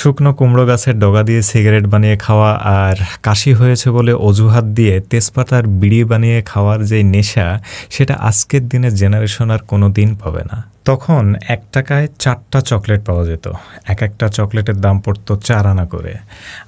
শুকনো কুমড়ো গাছের ডগা দিয়ে সিগারেট বানিয়ে খাওয়া আর কাশি হয়েছে বলে অজুহাত দিয়ে তেজপাতার বিড়ি বানিয়ে খাওয়ার যে নেশা, সেটা আজকের দিনের জেনারেশন আর কোনো দিন পাবে না। তখন এক টাকায় চারটা চকলেট পাওয়া যেত। এক একটা চকলেটের দাম পড়তো চার আনা করে।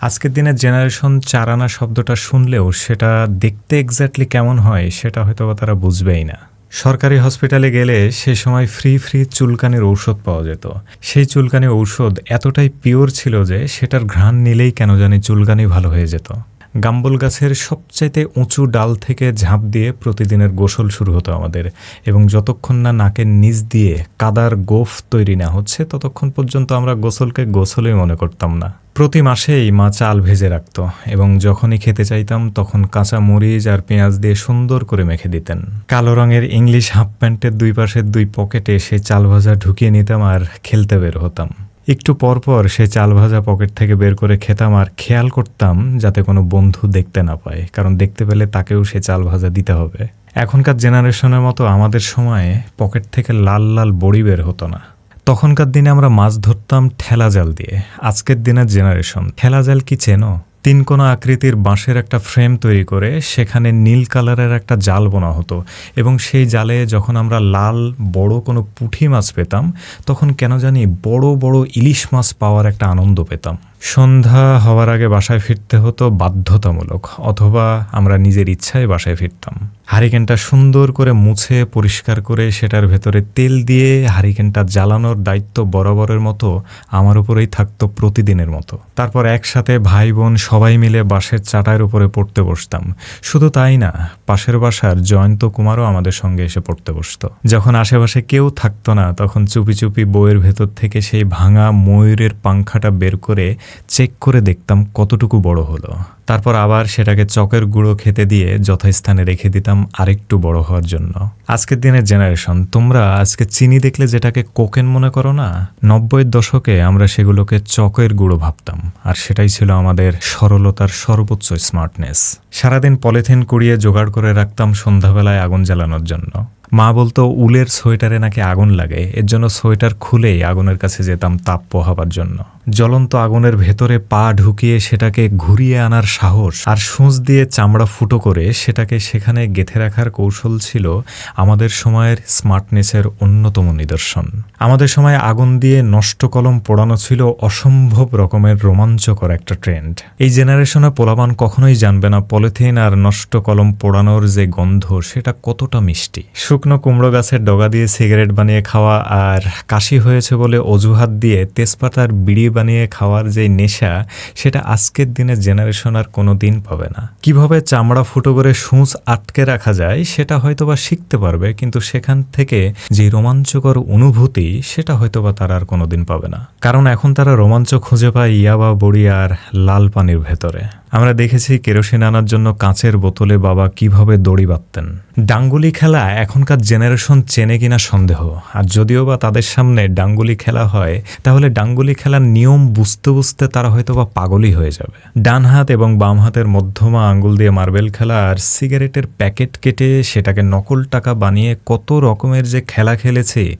আজকের দিনের জেনারেশন চার আনা শব্দটা শুনলেও সেটা দেখতে এক্স্যাক্টলি কেমন হয়, সেটা হয়তো তারা বুঝবেই না। সরকারি হসপিটালে গেলে সে সময় ফ্রি ফ্রি চুলকানির ঔষধ পাওয়া যেত। সেই চুলকানি ঔষধ এতটাই পিওর ছিল যে সেটার ঘ্রাণ নিলেই কেন জানি চুলকানি ভালো হয়ে যেত। গাম্বুল গাছের সবচাইতে উঁচু ডাল থেকে ঝাঁপ দিয়ে প্রতিদিনের গোসল শুরু হতো আমাদের। এবং যতক্ষণ না নাকের নিচ দিয়ে কাদার গোফ তৈরি না হচ্ছে, ততক্ষণ পর্যন্ত আমরা গোসলকে গোসলই মনে করতাম না। প্রতি মাসেই মা চাল ভেজে রাখত এবং যখনই খেতে চাইতাম তখন কাঁচা মরিচ আর পেঁয়াজ দিয়ে সুন্দর করে মেখে দিতেন। কালো রঙের ইংলিশ হাফ প্যান্টের দুই পাশের দুই পকেটে সেই চাল ভাজা ঢুকিয়ে নিতাম আর খেলতে বের হতাম। একটু পরপর সে চাল ভাজা পকেট থেকে বের করে খেতাম আর খেয়াল করতাম যাতে কোনো বন্ধু দেখতে না পায়, কারণ দেখতে পেলে তাকেও সে চাল ভাজা দিতে হবে। এখনকার জেনারেশনের মতো আমাদের সময়ে পকেট থেকে লাল লাল বড়ি বের হতো না। তখনকার দিনে আমরা মাছ ধরতাম ঠেলা জাল দিয়ে, আজকের দিনের জেনারেশন ঠেলা জাল কি চেনো? তিন কোনা আকৃতির বাঁশের একটা ফ্রেম তৈরি করে সেখানে নীল কালারের একটা জাল বোনা হতো এবং সেই জালে যখন আমরা লাল, বড় কোনো পুঁঠি মাছ পেতাম, তখন কেন জানি বড় বড় ইলিশ মাছ পাওয়ার একটা আনন্দ পেতাম। সন্ধ্যা হওয়ার আগে বাসায় ফিরতে হতো বাধ্যতামূলক, অথবা আমরা নিজের ইচ্ছায় বাসায় ফিরতাম। হারিকেনটা সুন্দর করে মুছে, পরিষ্কার করে সেটার ভেতরে তেল দিয়ে হারিকেনটা জ্বালানোর দায়িত্ব বরাবরের মতো আমার উপরেই থাকতো প্রতিদিনের মতো। তারপর একসাথে ভাই বোন সবাই মিলে বাসের চাটার উপরে পড়তে বসতাম। শুধু তাই না, পাশের বাসার জয়ন্ত কুমারও আমাদের সঙ্গে এসে পড়তে বসতো। যখন আশেপাশে কেউ থাকতো না, তখন চুপি চুপি বইয়ের ভেতর থেকে সেই ভাঙা ময়ূরের পাংখাটা বের করে চেক করে দেখতাম কতটুকু বড় হলো। তারপর আবার সেটাকে চকের গুঁড়ো খেতে দিয়ে যথাস্থানে রেখে দিতাম আরেকটু বড় হওয়ার জন্য। আজকের দিনের জেনারেশন, তোমরা আজকে চিনি দেখলে যেটাকে কোকেন মনে করো না? নব্বইয়ের দশকে আমরা সেগুলোকে চকের গুঁড়ো ভাবতাম, আর সেটাই ছিল আমাদের সরলতার সর্বোচ্চ স্মার্টনেস। সারাদিন পলিথিন কুড়িয়ে জোগাড় করে রাখতাম সন্ধ্যাবেলায় আগুন জ্বালানোর জন্য। মা বলতো, উলের সোয়েটারে নাকি আগুন লাগে। এর জন্য সোয়েটার খুলেই আগুনের কাছে যেতাম তাপ পোহাবার জন্য। জ্বলন্ত আগুনের ভেতরে পা ঢুকিয়ে সেটাকে ঘুরিয়ে আনার সাহস আর সূঁচ দিয়ে চামড়া ফুটো করে সেটাকে সেখানে গেথে রাখার কৌশল ছিল আমাদের সময়ের স্মার্টনেসের অন্যতম নিদর্শন। আমাদের সময় আগুন দিয়ে নষ্ট কলম পোড়ানো ছিল অসম্ভব রকমের রোমাঞ্চকর একটা ট্রেন্ড। এই জেনারেশনে পোলাবান কখনোই জানবে না পলিথিন আর নষ্ট কলম পোড়ানোর যে গন্ধ, সেটা কতটা মিষ্টি। শুকনো কুমড়ো গাছের ডগা দিয়ে সিগারেট বানিয়ে খাওয়া আর কাশি হয়েছে বলে অজুহাত দিয়ে তেজপাতার বিড়ি বানিয়ে খাওয়ার যে নেশা, সেটা আজকের দিনের জেনারেশন আর কোনো দিন পাবে না। কীভাবে চামড়া ফুটো করে সূঁচ আটকে রাখা যায়, সেটা হয়তোবা শিখতে পারবে, কিন্তু সেখান থেকে যে রোমাঞ্চকর অনুভূতি, সেটা হয়তোবা তারা আর কোনো দিন পাবে না। কারণ এখন তারা রোমাঞ্চ খুঁজে পায় ইয়াবা বড়ি আর লাল পানির ভেতরে। আমরা দেখেছি কেরোসিন আনার জন্য কাঁচের বোতলে বাবা কীভাবে দড়ি বাঁধতেন। ডাঙ্গুলি খেলা এখনকার জেনারেশন চেনে কিনা সন্দেহ। আর যদিও বা তাদের সামনে ডাঙ্গুলি খেলা হয়, তাহলে ডাঙ্গুলি খেলার নিয়ম বুঝতে বুঝতে তারা হয়তো বা পাগলই হয়ে যাবে। ডান হাত এবং বাম হাতের মধ্যমা আঙ্গুল দিয়ে মার্বেল খেলা আর সিগারেটের প্যাকেট কেটে সেটাকে নকল টাকা বানিয়ে কত রকমের যে খেলা খেলেছে,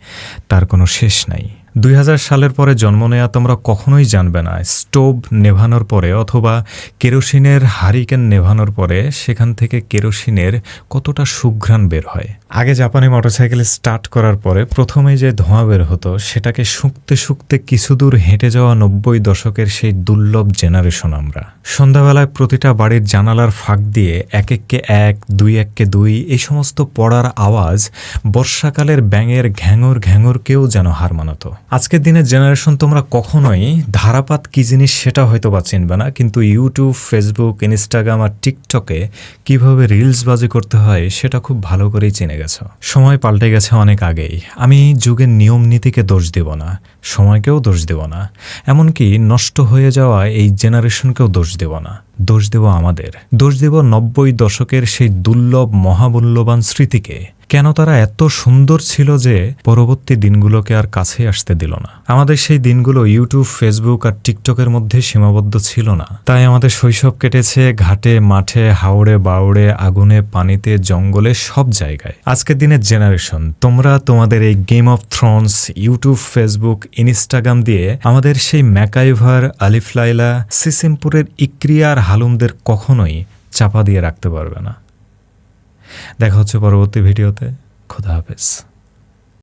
তার কোনো শেষ নাই। দুই হাজার সালের পরে জন্ম নেওয়া তোমরা কখনোই জানবে না। স্টোভ নেভানোর পরে অথবা কেরোসিনের, হারিকেন নেভানোর পরে সেখান থেকে কেরোসিনের কতটা সুঘ্রাণ বের হয়। আগে জাপানি মোটরসাইকেল স্টার্ট করার পরে প্রথমে যে ধোঁয়া বের হতো, সেটাকে শুঁকতে শুঁকতে কিছু দূর হেঁটে যাওয়া নব্বই দশকের সেই দুর্লভ জেনারেশন আমরা। সন্ধ্যাবেলায় প্রতিটা বাড়ির জানালার ফাঁক দিয়ে এক এককে এক, দুই এককে দুই এই সমস্ত পড়ার আওয়াজ বর্ষাকালের ব্যাঙের ঘ্যাঙর ঘ্যাঙরকেও যেন হার মানাতো। আজকের দিনের জেনারেশন তোমরা কখনোই ধারাপাত কি জিনিস সেটা হয়তো বা চিনবে না, কিন্তু ইউটিউব ফেসবুক ইনস্টাগ্রাম আর টিকটকে কীভাবে রিলস বাজি করতে হয় সেটা খুব ভালো করেই চিনে গেছো। সময় পাল্টে গেছে অনেক আগেই। আমি যুগের নিয়ম নীতিকে দোষ দেব না, সময়কেও দোষ দেব না, এমনকি নষ্ট হয়ে যাওয়া এই জেনারেশনকেও দোষ দেব না। দোষ দেব আমাদের। দোষ দেব নব্বই দশকের সেই দুর্লভ, মহামূল্যবান স্মৃতিকে। কেন তারা এত সুন্দর ছিল যে পরবর্তী দিনগুলোকে আর কাছে আসতে দিল না? আমাদের সেই দিনগুলো ইউটিউব, ফেসবুক আর টিকটকের মধ্যে সীমাবদ্ধ ছিল না। তাই আমাদের শৈশব কেটেছে ঘাটে, মাঠে, হাওড়ে বাউড়ে আগুনে, পানিতে, জঙ্গলে, সব জায়গায়। আজকের দিনের জেনারেশন, তোমরা তোমাদের এই game of thrones YouTube, Facebook, Instagram দিয়ে আমাদের সেই ম্যাকাইভার আলিফ লাইলা সিসিমপুরের ইক্রিয়া আর হালুমদের কখনোই চাপা দিয়ে রাখতে পারবে না। দেখা হচ্ছে পরবর্তী ভিডিওতে। খোদা হাফেজ।